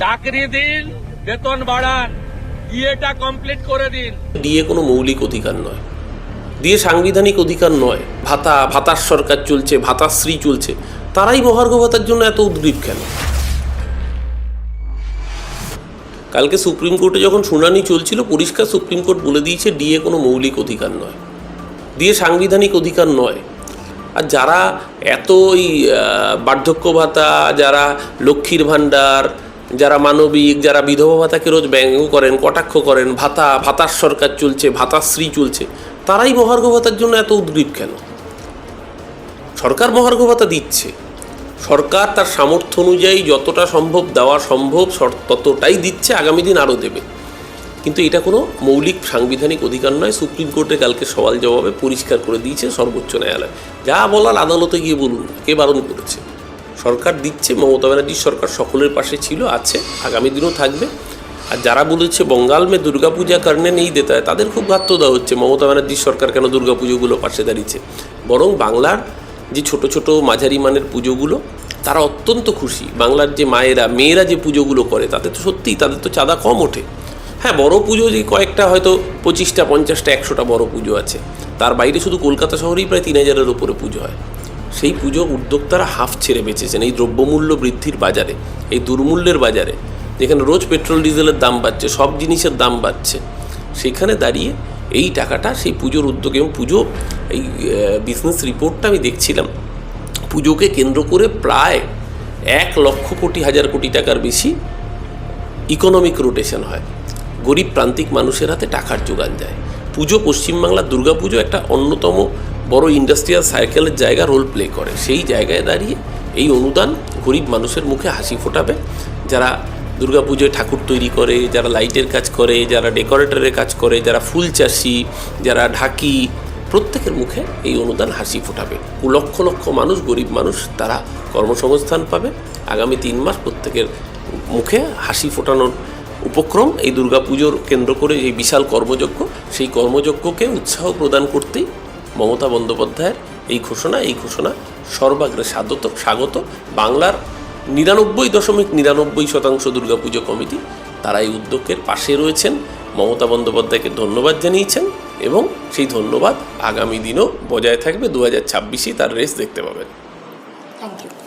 চাকরি দিন, বেতন বাড়ান ইয়েটা কমপ্লিট করে দিন। ডিএ কোনো মৌলিক অধিকার নয়। দিয়ে সাংবিধানিক অধিকার নয়। ভাতা, ভাতার সরকার চলছে ভাতাশ্রী চলছে। তারাই মহার্ঘ ভাতার জন্য এত উদ্গ্রীব কেন? কালকে সুপ্রিম কোর্টে যখন শুনানি চলছিল, পরিষ্কার সুপ্রিম কোর্ট বলে দিয়েছে ডিএ কোনো মৌলিক অধিকার নয়। দিয়ে সাংবিধানিক অধিকার নয়। আর যারা এত ওই বার্ধক্য ভাতা, যারা লক্ষ্মীর ভাণ্ডার যারা মানবিক, যারা বিধবা ভাতাকে রোজ ব্যঙ্গ করেন, কটাক্ষ করেন, ভাতা, ভাতার সরকার চলছে ভাতাশ্রী চলছে, তারাই মহার্ঘ ভাতার জন্য এত উদ্গ্রীব কেন? সরকার মহার্ঘ ভাতা দিচ্ছে। সরকার তার সামর্থ্য অনুযায়ী যতটা সম্ভব দেওয়া সম্ভব ততটাই দিচ্ছে, আগামী দিন আরও দেবে। কিন্তু এটা কোনো মৌলিক সাংবিধানিক অধিকার নয়। সুপ্রিম কোর্টে কালকে সওয়াল জবাবে পরিষ্কার করে দিয়েছে সর্বোচ্চ ন্যায়ালয়। যা বলার আদালতে গিয়ে বলুন, কে বারণ করেছে? সরকার দিচ্ছে, মমতা ব্যানার্জির সরকার সকলের পাশে ছিল, আছে, আগামী দিনও থাকবে। আর যারা বলেছে বঙ্গাল মে দুর্গাপূজা কারণে নেই দেতা তাদের খুব ঘাত্ত দেওয়া হচ্ছে। মমতা ব্যানার্জির সরকার কেন দুর্গাপুজোগুলো পাশে দাঁড়িয়েছে? বরং বাংলার যে ছোট ছোট মাঝারি মানের পুজোগুলো, তারা অত্যন্ত খুশি। বাংলার যে মায়েরা, মেয়েরা যে পুজোগুলো করে, তাতে তো সত্যিই তাদের তো চাঁদা কম ওঠে। হ্যাঁ বড় পুজো যে কয়েকটা, হয়তো পঁচিশটা, পঞ্চাশটা, একশোটা বড় পুজো আছে। তার বাইরে শুধু কলকাতা শহরেই প্রায় তিন হাজারের ওপরে পুজো হয়। সেই পুজো উদ্যোক্তারা হাফ ছেড়ে বেঁচেছেন এই দ্রব্যমূল্য বৃদ্ধির বাজারে, এই দুর্মূল্যের বাজারে। যেখানে রোজ পেট্রোল, ডিজেলের দাম বাড়ছে, সব জিনিসের দাম বাড়ছে। সেখানে দাঁড়িয়ে এই টাকাটা সেই পুজোর উদ্যোগে এবং পুজো এই বিজনেস রিপোর্টটা আমি দেখছিলাম। পুজোকে কেন্দ্র করে প্রায় এক লক্ষ কোটি, হাজার কোটি টাকার বেশি ইকোনমিক রোটেশন হয়। গরিব প্রান্তিক মানুষের হাতে টাকার যোগান দেয় পুজো পশ্চিমবাংলার দুর্গাপুজো একটা অন্যতম বড় ইন্ডাস্ট্রিয়াল সাইকেলের জায়গা রোল প্লে করে। সেই জায়গায় দাঁড়িয়ে এই অনুদান গরিব মানুষের মুখে হাসি ফোটাবে। যারা দুর্গাপুজোয় ঠাকুর তৈরি করে, যারা লাইটের কাজ করে, যারা ডেকোরেটরের কাজ করে, যারা ফুল চাষি, যারা ঢাকি, প্রত্যেকের মুখে এই অনুদান হাসি ফোটাবে। লক্ষ লক্ষ মানুষ, গরিব মানুষ তারা কর্মসংস্থান পাবে। আগামী তিন মাস প্রত্যেকের মুখে হাসি ফোটানোর উপক্রম এই দুর্গাপুজোর কেন্দ্র করে এই বিশাল কর্মযজ্ঞ। সেই কর্মযজ্ঞকে উৎসাহ প্রদান করতেই মমতা বন্দ্যোপাধ্যায়ের এই ঘোষণা এই ঘোষণা সর্বাগ্রে স্বাগত স্বাগত। বাংলার নিরানব্বই দশমিক নিরানব্বই শতাংশ দুর্গাপুজো কমিটি তারা এই উদ্যোগের পাশে রয়েছেন। মমতা বন্দ্যোপাধ্যায়কে ধন্যবাদ জানিয়েছেন এবং সেই ধন্যবাদ আগামী দিনও বজায় থাকবে। দু হাজার ছাব্বিশে তার রেস দেখতে পাবেন। Thank you